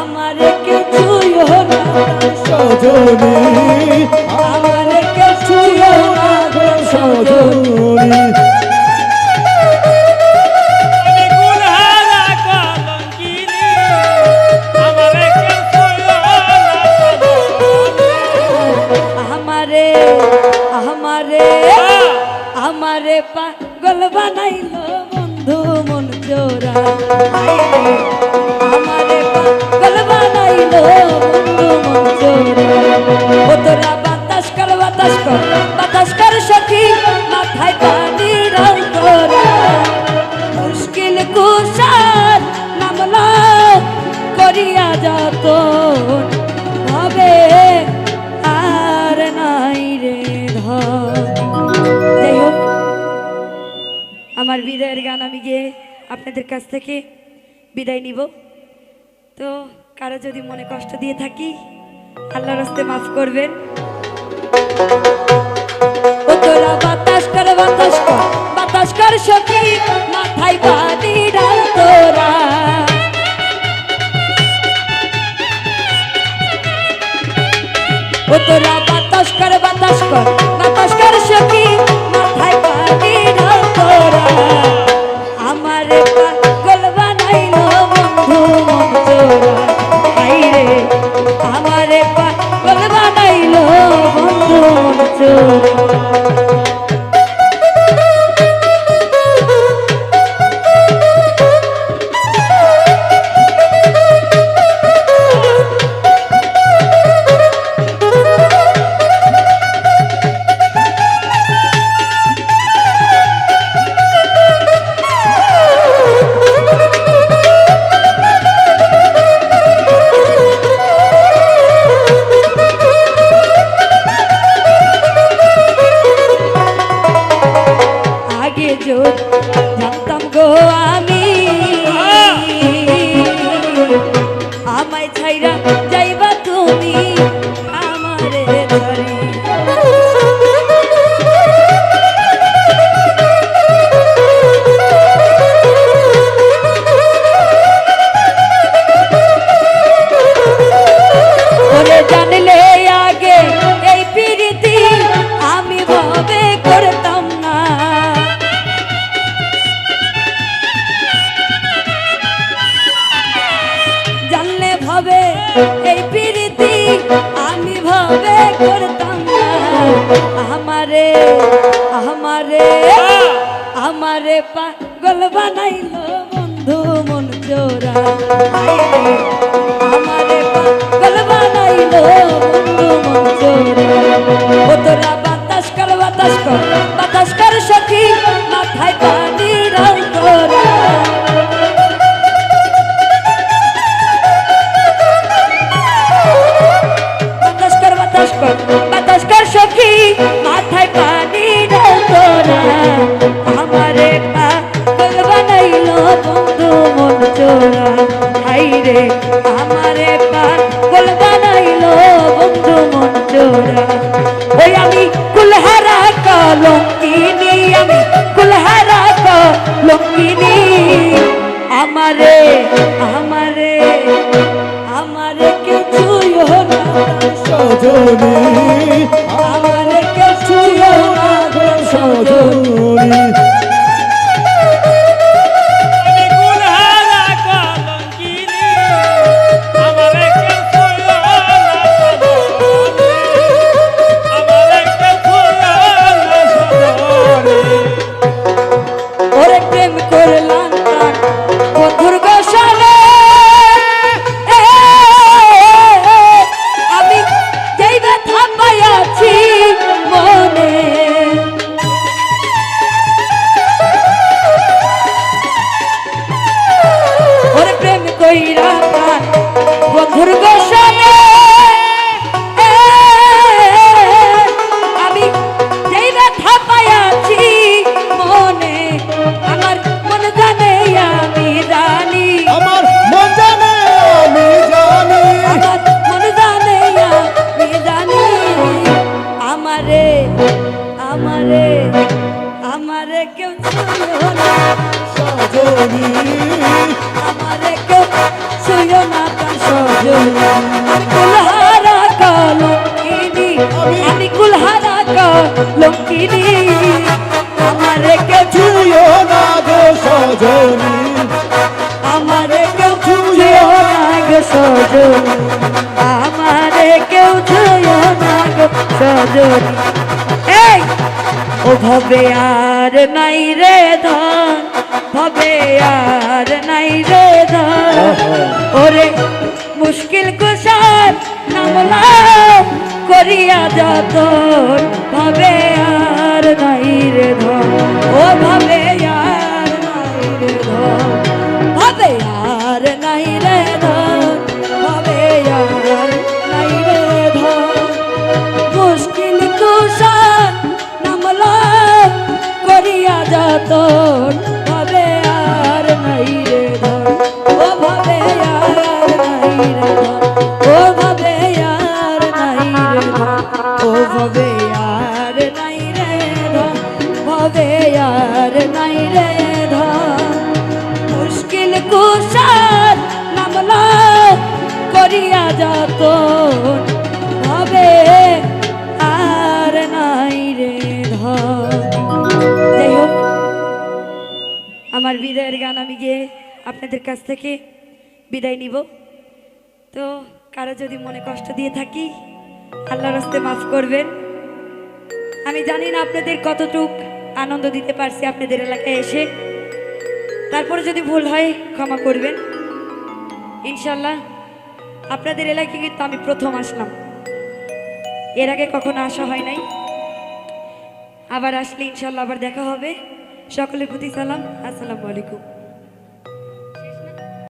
আমার কে ছুঁয়ো না সজনী। আমার কে ছুঁয়ো না গো সজনী। আমারে আমারে আমারে পাগল বানাইলো বন্ধু মন জোড়া। আমার বিদায়ের গান আমি গিয়ে আপনাদের কাছ থেকে বিদায় নিব। তো কারও যদি মনে কষ্ট দিয়ে থাকি, আল্লাহর রাস্তে মাফ করবেন। তোরা। বাতাস কর বাতাস কর আমারে পাগল বানাইলো বন্ধু চোর। আমারে আমারে আমারে পাগল বানাইল বন্ধু মন চোরা আমারে পাগল বানাইল রে, আমারে পাগল বানাইল বন্ধু মন চোরা ওই আমি কুলহারা কলঙ্কিনি, আমি কুলহারা কলঙ্কিনি। আমারে আমারে আমারে কিছুই না, সজনী। সজনী আমারে কেউ ছুঁয়ো না তার সজনী আমি কুলহারা কলঙ্কিনী আমি কুলহারা কলঙ্কিনী আমারে কেউ ছুঁয়ো না গো সজনী কেউ ছুঁয়ো না গো আমারে কেউ ছুঁয়ো না গো সজনী এই আর নাই রে ধন। ভবে আর নাই রে ওরে মুশকিল কুশার নামলা করিয়া যত ভাবে করিয়া যত ভাবে আর নাই রে যাই আমার বিদায়ের গান আমি গিয়ে আপনাদের কাছ থেকে বিদায় নিব। তো কারও যদি মনে কষ্ট দিয়ে থাকি, আল্লাহর হস্তে মাফ করবেন। আমি জানি না আপনাদের কতটুক আনন্দ দিতে পারছি আপনাদের এলাকায় এসে। তারপরে যদি ভুল হয়, ক্ষমা করবেন। ইনশাল্লাহ আপনাদের এলাকায় কিন্তু আমি প্রথম আসলাম। এর আগে কখনো আসা হয় নাই। আবার আসলে ইনশাল্লাহ আবার দেখা হবে। সকলের প্রতি সালাম। আসসালামু আলাইকুম।